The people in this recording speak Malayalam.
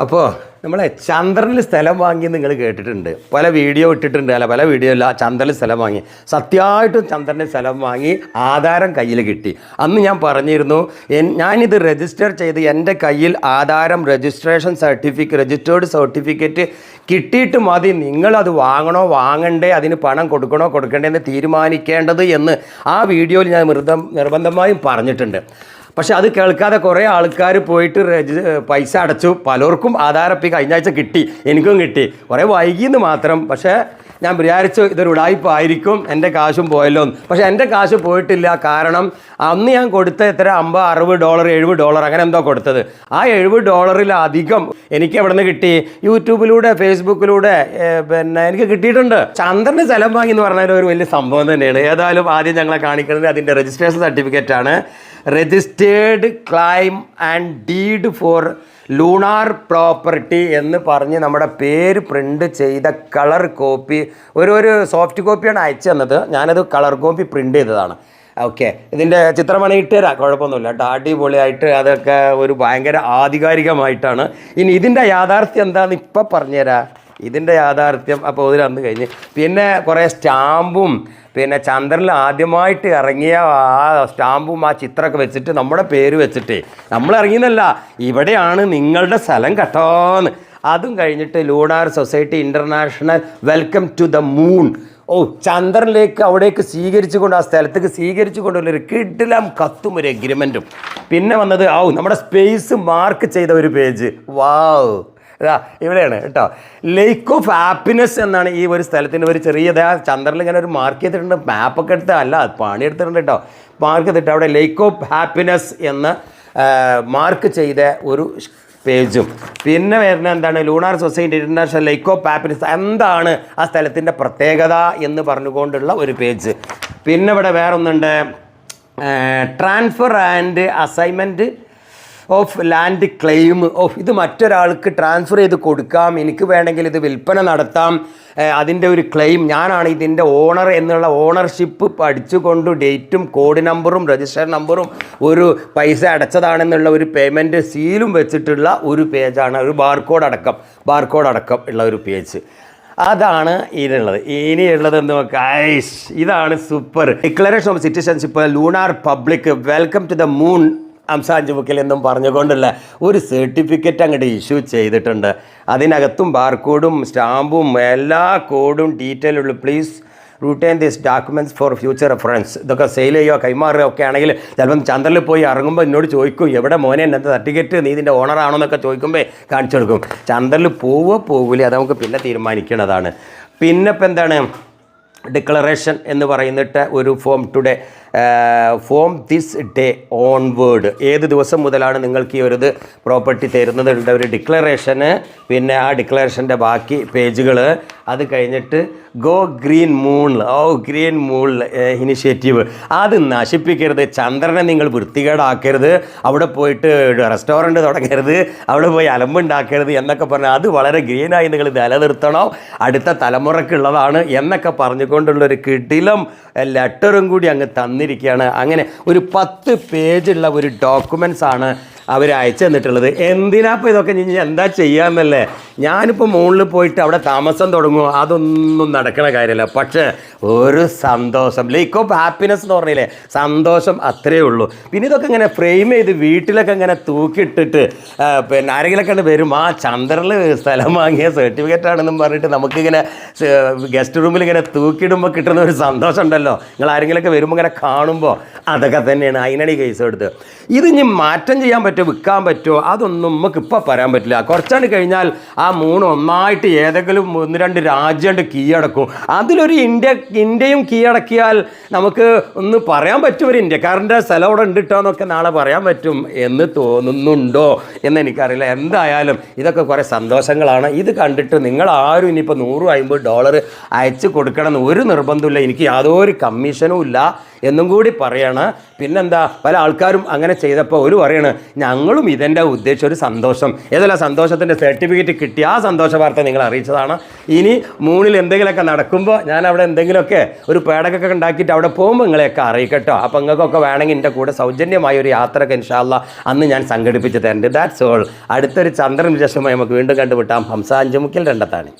അപ്പോൾ നമ്മളെ ചന്ദ്രനിൽ സ്ഥലം വാങ്ങി നിങ്ങൾ കേട്ടിട്ടുണ്ട്. പല വീഡിയോ ഇട്ടിട്ടുണ്ട് അല്ല? പല വീഡിയോ അല്ല ചന്ദ്രനിൽ സ്ഥലം വാങ്ങി. സത്യമായിട്ടും ചന്ദ്രനിൽ സ്ഥലം വാങ്ങി ആധാരം കയ്യിൽ കിട്ടി. അന്ന് ഞാൻ പറഞ്ഞിരുന്നു ഞാനിത് രജിസ്റ്റർ ചെയ്ത് എന്റെ കയ്യിൽ ആധാരം രജിസ്ട്രേഷൻ സർട്ടിഫിക്കറ്റ് രജിസ്റ്റേർഡ് സർട്ടിഫിക്കറ്റ് കിട്ടിയിട്ട് മതി. നിങ്ങളത് വാങ്ങണോ വാങ്ങണ്ടേ അതിന് പണം കൊടുക്കണോ കൊടുക്കണ്ടേ എന്ന് തീരുമാനിക്കേണ്ടത് എന്ന് ആ വീഡിയോയിൽ ഞാൻ നിർബന്ധം നിർബന്ധമായും പറഞ്ഞിട്ടുണ്ട്. പക്ഷെ അത് കേൾക്കാതെ കുറേ ആൾക്കാർ പോയിട്ട് പൈസ അടച്ചു. പലർക്കും ആധാരപ്പി കഴിഞ്ഞ ആഴ്ച കിട്ടി. എനിക്കും കിട്ടി. കുറേ വൈകിയെന്ന് മാത്രം. പക്ഷേ ഞാൻ വിചാരിച്ചു ഇതൊരു ഉടായ്പായിരിക്കും എന്റെ കാശും പോയല്ലോ പക്ഷേ എന്റെ കാശ് പോയിട്ടില്ല. കാരണം അന്ന് ഞാൻ കൊടുത്ത എത്ര? അമ്പത് അറുപത് ഡോളർ എഴുപത് ഡോളർ. അങ്ങനെ എന്തോ കൊടുത്തത്. ആ എഴുപത് ഡോളറിലധികം എനിക്ക് എവിടെ നിന്ന് കിട്ടി? യൂട്യൂബിലൂടെ ഫേസ്ബുക്കിലൂടെ പിന്നെ എനിക്ക് കിട്ടിയിട്ടുണ്ട്. ചന്ദ്രന്റെ സ്ഥലം വാങ്ങി എന്ന് പറഞ്ഞാൽ ഒരു വലിയ സംഭവം തന്നെയാണ്. ഏതായാലും ആദ്യം ഞങ്ങളെ കാണിക്കുന്നത് അതിന്റെ registration സർട്ടിഫിക്കറ്റാണ് registered claim and deed for lunar property എന്ന് പറഞ്ഞ് നമ്മുടെ പേര് പ്രിന്റ് ചെയ്ത കളർ കോപ്പി ഒരു ഒരു സോഫ്റ്റ് കോപ്പിയാണ് അയച്ചു തന്നത്. ഞാനത് കളർ കോപ്പി പ്രിന്റ് ചെയ്തതാണ്. ഓക്കെ ഇതിന്റെ ചിത്രമണി ഇട്ടുതരാം കുഴപ്പമൊന്നുമില്ല കേട്ടോ. അടിപൊളിയായിട്ട് അതൊക്കെ ഒരു ഭയങ്കര ആധികാരികമായിട്ടാണ്. ഇനി ഇതിന്റെ യാഥാർത്ഥ്യം എന്താണെന്ന് ഇപ്പം പറഞ്ഞുതരാം. ഇതിന്റെ യാഥാർത്ഥ്യം അപ്പോൾ ഇതിൽ അന്ന് കഴിഞ്ഞ്. പിന്നെ കുറേ സ്റ്റാമ്പും പിന്നെ ചന്ദ്രനിൽ ആദ്യമായിട്ട് ഇറങ്ങിയ ആ സ്റ്റാമ്പും ആ ചിത്രമൊക്കെ വെച്ചിട്ട് നമ്മുടെ പേര് വെച്ചിട്ട്. നമ്മൾ ഇറങ്ങിയെന്നല്ല ഇവിടെയാണ് നിങ്ങളുടെ സ്ഥലം കേട്ടോന്ന്. അതും കഴിഞ്ഞിട്ട് lunar society international welcome to the moon. ഓ ചന്ദ്രനിലേക്ക് അവിടേക്ക് സ്വീകരിച്ചു കൊണ്ട് ആ സ്ഥലത്തേക്ക് സ്വീകരിച്ചു കൊണ്ടുള്ളൊരു കിടിലം കത്തും ഒരു എഗ്രിമെന്റും പിന്നെ വന്നത് ഔ നമ്മുടെ സ്പേസ് മാർക്ക് ചെയ്ത ഒരു പേജ് വാവ് ഇതാ ഇവിടെയാണ് കേട്ടോ. ലേക്ക് ഓഫ് ഹാപ്പിനെസ് എന്നാണ് ഈ ഒരു സ്ഥലത്തിന്റെ ഒരു ചെറിയ ചന്ദ്രനിൽ ഇങ്ങനെ ഒരു മാർക്ക് ചെയ്തിട്ടുണ്ട്. മാപ്പൊക്കെ എടുത്ത് അല്ല പണി എടുത്തിട്ടുണ്ട് കേട്ടോ. മാർക്ക് ചെയ്തിട്ട് അവിടെ ലേക്ക് ഓഫ് ഹാപ്പിനെസ് എന്ന് മാർക്ക് ചെയ്ത ഒരു പേജും. പിന്നെ വരുന്ന എന്താണ്? Lunar society international lake of happiness എന്താണ് ആ സ്ഥലത്തിന്റെ പ്രത്യേകത എന്ന് പറഞ്ഞുകൊണ്ടുള്ള ഒരു പേജ്. പിന്നെ ഇവിടെ വേറെ ഒന്നുണ്ട് transfer and assignment of land claim of ഇത് മറ്റൊരാൾക്ക് ട്രാൻസ്ഫർ ചെയ്ത് കൊടുക്കാം എനിക്ക് വേണമെങ്കിൽ ഇത് വിൽപ്പന നടത്താം അതിന്റെ ഒരു ക്ലെയിം. ഞാനാണ് ഇതിന്റെ ഓണർ എന്നുള്ള ഓണർഷിപ്പ് പഠിച്ചുകൊണ്ട് ഡേറ്റും കോഡ് നമ്പറും രജിസ്റ്റർ നമ്പറും ഒരു പൈസ അടച്ചതാണെന്നുള്ള ഒരു പേയ്മെന്റ് സീലും വെച്ചിട്ടുള്ള ഒരു പേജാണ്. ഒരു ബാർകോഡ് അടക്കം ബാർകോഡ് അടക്കം ഉള്ള ഒരു പേജ്. അതാണ് ഇതിനുള്ളത്. ഇനിയുള്ളത് എന്ന് ഐഷ് ഇതാണ് super. Declaration of citizenship lunar public welcome to the moon അംസാഞ്ച് ബുക്കിൽ എന്നും പറഞ്ഞുകൊണ്ടുള്ള ഒരു സർട്ടിഫിക്കറ്റ് അങ്ങോട്ട് ഇഷ്യൂ ചെയ്തിട്ടുണ്ട്. അതിനകത്തും ബാർകോഡും സ്റ്റാമ്പും എല്ലാ കോഡും ഡീറ്റെയിൽ ഉള്ളു. Please return these documents for future reference ഇതൊക്കെ സെയിൽ ചെയ്യുകയോ കൈമാറുകയോ ഒക്കെ ആണെങ്കിൽ ചിലപ്പം ചന്ദ്രനിൽ പോയി ഇറങ്ങുമ്പോൾ എന്നോട് ചോദിക്കും എവിടെ മോനെ എന്റെ സർട്ടിഫിക്കറ്റ് നീ ഇതിന്റെ ഓണറാണോ എന്നൊക്കെ ചോദിക്കുമ്പോൾ കാണിച്ചു കൊടുക്കും. ചന്ദ്രനിൽ പോവുക പോകില്ലേ അത് നമുക്ക് പിന്നെ തീരുമാനിക്കേണ്ടതാണ്. പിന്നെ ഇപ്പം എന്താണ്? ഡിക്ലറേഷൻ എന്ന് പറയുന്നിട്ട് ഒരു from today from this day onward ഏത് ദിവസം മുതലാണ് നിങ്ങൾക്ക് ഈ ഒരു ഇത് പ്രോപ്പർട്ടി തരുന്നതുണ്ട് ഒരു ഡിക്ലറേഷന് പിന്നെ ആ ഡിക്ലറേഷന്റെ ബാക്കി പേജുകൾ. അത് കഴിഞ്ഞിട്ട് ഗോ ഗ്രീൻ മൂൺ ഓ ഗ്രീൻ മൂൺ ഇനിഷ്യേറ്റീവ് അത് നശിപ്പിക്കരുത്. ചന്ദ്രനെ നിങ്ങൾ വൃത്തികേടാക്കരുത്. അവിടെ പോയിട്ട് റെസ്റ്റോറന്റ് തുടങ്ങരുത്. അവിടെ പോയി അലമ്പുണ്ടാക്കരുത് എന്നൊക്കെ പറഞ്ഞാൽ അത് വളരെ ഗ്രീനായി നിങ്ങൾ നിലനിർത്തണം. അടുത്ത തലമുറക്കുള്ളതാണ് എന്നൊക്കെ പറഞ്ഞുകൊണ്ടുള്ളൊരു കിടിലം ലെറ്ററും കൂടി അങ്ങ് തന്നിരിക്കുകയാണ് അങ്ങനെ ഒരു പത്ത് പേജുള്ള ഒരു ഡോക്യുമെൻസ് ആണ് അവർ അയച്ചു തന്നിട്ടുള്ളത് എന്തിനാപ്പോൾ ഇതൊക്കെ ഞാൻ എന്താ ചെയ്യാമെന്നല്ലേ ഞാനിപ്പോൾ മുകളിൽ പോയിട്ട് അവിടെ താമസം തുടങ്ങുമോ അതൊന്നും നടക്കണ കാര്യമല്ല പക്ഷേ ഒരു സന്തോഷം. ലേക്ക് ഓഫ് ഹാപ്പിനെസ് എന്ന് പറഞ്ഞില്ലേ? സന്തോഷം അത്രയേ ഉള്ളൂ. പിന്നെ ഇതൊക്കെ ഇങ്ങനെ ഫ്രെയിം ചെയ്ത് വീട്ടിലൊക്കെ ഇങ്ങനെ തൂക്കിയിട്ടിട്ട് പിന്നെ ആരെങ്കിലൊക്കെ വരും. ആ ചന്ദ്രനിൽ സ്ഥലം വാങ്ങിയ സർട്ടിഫിക്കറ്റ് ആണെന്നും പറഞ്ഞിട്ട് നമുക്കിങ്ങനെ ഗസ്റ്റ് റൂമിൽ ഇങ്ങനെ തൂക്കിയിടുമ്പോൾ കിട്ടുന്ന ഒരു സന്തോഷം ഉണ്ടല്ലോ. നിങ്ങൾ ആരെങ്കിലൊക്കെ വരുമ്പോൾ ഇങ്ങനെ കാണുമ്പോൾ അതൊക്കെ തന്നെയാണ്. അതിനാണ് കേസ് എടുത്ത്. ഇത് ഇനി മാറ്റം ചെയ്യാൻ പറ്റുമോ വിൽക്കാൻ പറ്റുമോ അതൊന്നും നമുക്ക് ഇപ്പോൾ പറയാൻ പറ്റില്ല. കുറച്ചാണ് കഴിഞ്ഞാൽ ആ മൂന്ന് ഒന്നായിട്ട് ഏതെങ്കിലും ഒന്ന് രണ്ട് രാജ്യം കീഴടക്കും. അതിലൊരു ഇന്ത്യ ഇന്ത്യയും കീഴടക്കിയാൽ നമുക്ക് ഒന്ന് പറയാൻ പറ്റും ഒരു ഇന്ത്യക്കാരന്റെ സ്ഥലം അവിടെ ഉണ്ട് കേട്ടോ എന്നൊക്കെ നാളെ പറയാൻ പറ്റും എന്ന് തോന്നുന്നുണ്ടോ എന്ന് എനിക്കറിയില്ല. എന്തായാലും ഇതൊക്കെ കുറേ സന്തോഷങ്ങളാണ്. ഇത് കണ്ടിട്ട് നിങ്ങൾ ആരും ഇനിയിപ്പോൾ നൂറും അമ്പത് ഡോളർ അയച്ചു കൊടുക്കണം എന്ന് ഒരു നിർബന്ധമില്ല എനിക്ക് യാതൊരു കമ്മീഷനും ഇല്ല. എന്നും കൂടി പറയാണ്. പിന്നെന്താ പല ആൾക്കാരും അങ്ങനെ ചെയ്തപ്പോൾ ഒരു പറയാണ് ഞങ്ങളും ഇതിന്റെ ഉദ്ദേശം ഒരു സന്തോഷം. ഏതല്ല സന്തോഷത്തിന്റെ സർട്ടിഫിക്കറ്റ് കിട്ടിയ ആ സന്തോഷ വാർത്ത നിങ്ങൾ അറിയിച്ചതാണ്. ഇനി മൂന്നിൽ എന്തെങ്കിലുമൊക്കെ നടക്കുമ്പോൾ ഞാൻ അവിടെ എന്തെങ്കിലുമൊക്കെ ഒരു പേടകൊക്കെ ഉണ്ടാക്കിയിട്ട് അവിടെ പോകുമ്പോൾ നിങ്ങളെയൊക്കെ അറിയിക്കട്ടോ. അപ്പോൾ നിങ്ങൾക്കൊക്കെ വേണമെങ്കിൽ എന്റെ കൂടെ സൗജന്യമായ ഒരു യാത്രയൊക്കെ ഇൻഷാല്ല അന്ന് ഞാൻ സംഘടിപ്പിച്ച് തരുന്നുണ്ട് ദാറ്റ്സ് ഓൾ അടുത്തൊരു ചന്ദ്രൻ വിശേഷമായി നമുക്ക് വീണ്ടും കണ്ടുമുട്ടാം. ഹംസ അഞ്ചുമുക്കിൽ രണ്ടത്താണ്.